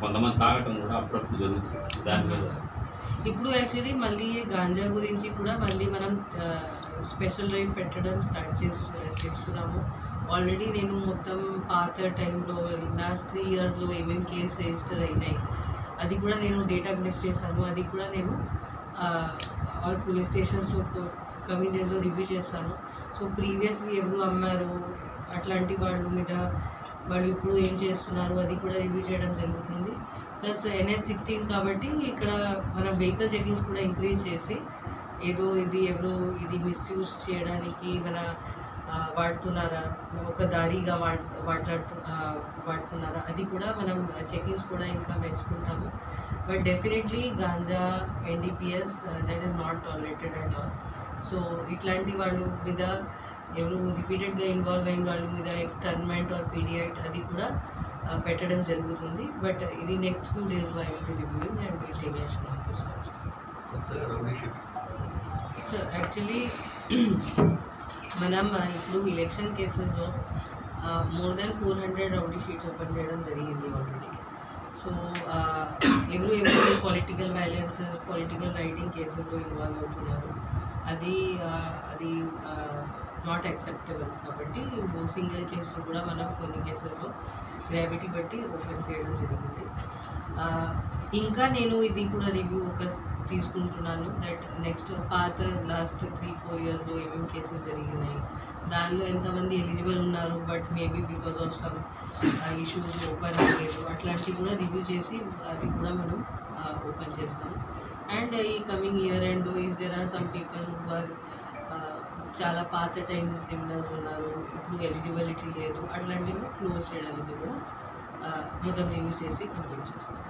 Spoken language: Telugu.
కొంతమంది తాగటం కూడా అప్పుడప్పుడు జరుగుతుంది దాని మీద. ఇప్పుడు యాక్చువల్లీ మళ్ళీ గాంజా గురించి కూడా మళ్ళీ మనం స్పెషల్ డ్రైవ్ పెట్టడం స్టార్ట్ చేసు చేస్తున్నాము. ఆల్రెడీ నేను మొత్తం పాత టైంలో లాస్ట్ త్రీ ఇయర్స్లో ఏమేమి కేసు రిజిస్టర్ అయినాయి అది కూడా నేను డేటా కలెక్ట్ చేశాను. అది కూడా నేను ఆల్ పోలీస్ స్టేషన్స్లో కమింగ్ డేస్లో రివ్యూ చేస్తాను. సో ప్రీవియస్లీ ఎవరు అమ్మారు అట్లాంటి వాళ్ళ మీద వాళ్ళు ఇప్పుడు ఏం చేస్తున్నారు అది కూడా రివ్యూ చేయడం జరుగుతుంది. ప్లస్ ఎన్హెచ్ సిక్స్టీన్ కాబట్టి ఇక్కడ మన వెహికల్ చెకింగ్స్ కూడా ఇంక్రీజ్ చేసి ఏదో ఇది ఎవరు ఇది మిస్యూజ్ చేయడానికి మన వాడుతున్నారా? ఒక దారిగా వాడ్ వాడుతున్నారా? అది కూడా మనం చెకింగ్స్ కూడా ఇంకా పెంచుకుంటాము. But definitely ganja NDPS that is not tolerated and all so ఇట్లాంటి వాళ్ళు మీద ఎవరు రిపీటెడ్గా ఇన్వాల్వ్ అయిన వాళ్ళ మీద ఎక్స్టర్న్మెంట్ ఆర్ పీడియట్ అది కూడా పెట్టడం జరుగుతుంది. బట్ ఇది నెక్స్ట్ ఫ్యూ డేస్లో I will be reviewing and will take action on this so actually మనం ఇప్పుడు ఎలక్షన్ కేసెస్లో more than four hundred rowdy sheets open చేయడం జరిగింది ఆల్రెడీ సో ఎవరు ఎవరు పొలిటికల్ వైలెన్సెస్ పొలిటికల్ రైటింగ్ కేసెస్లో ఇన్వాల్వ్ అవుతున్నారు అది అది నాట్ యాక్సెప్టబుల్ కాబట్టి సింగిల్ కేసులో కూడా మనం కొన్ని కేసుల్లో గ్రావిటీ బట్టి ఓపెన్ చేయడం జరిగింది. ఇంకా నేను ఇది కూడా రివ్యూ ఒక తీసుకుంటున్నాను దట్ నెక్స్ట్ పాత లాస్ట్ త్రీ ఫోర్ ఇయర్స్లో ఏమేమి కేసెస్ జరిగినాయి. దానిలో ఎంతమంది ఎలిజిబుల్ ఉన్నారు? But maybe because of some issues open అవ్వలేదు. అట్లాంటివి కూడా రివ్యూ చేసి అది కూడా మనం ఓపెన్ చేస్తాం. అండ్ ఈ coming year and if there are some people who are చాలా పాత టైం క్రిమినల్స్ ఉన్నారు ఇప్పుడు ఎలిజిబిలిటీ లేదు. అట్లాంటివి క్లోజ్ చేయడానికి కూడా మొదటి మొత్తం చేసి కంప్లీట్ చేస్తాం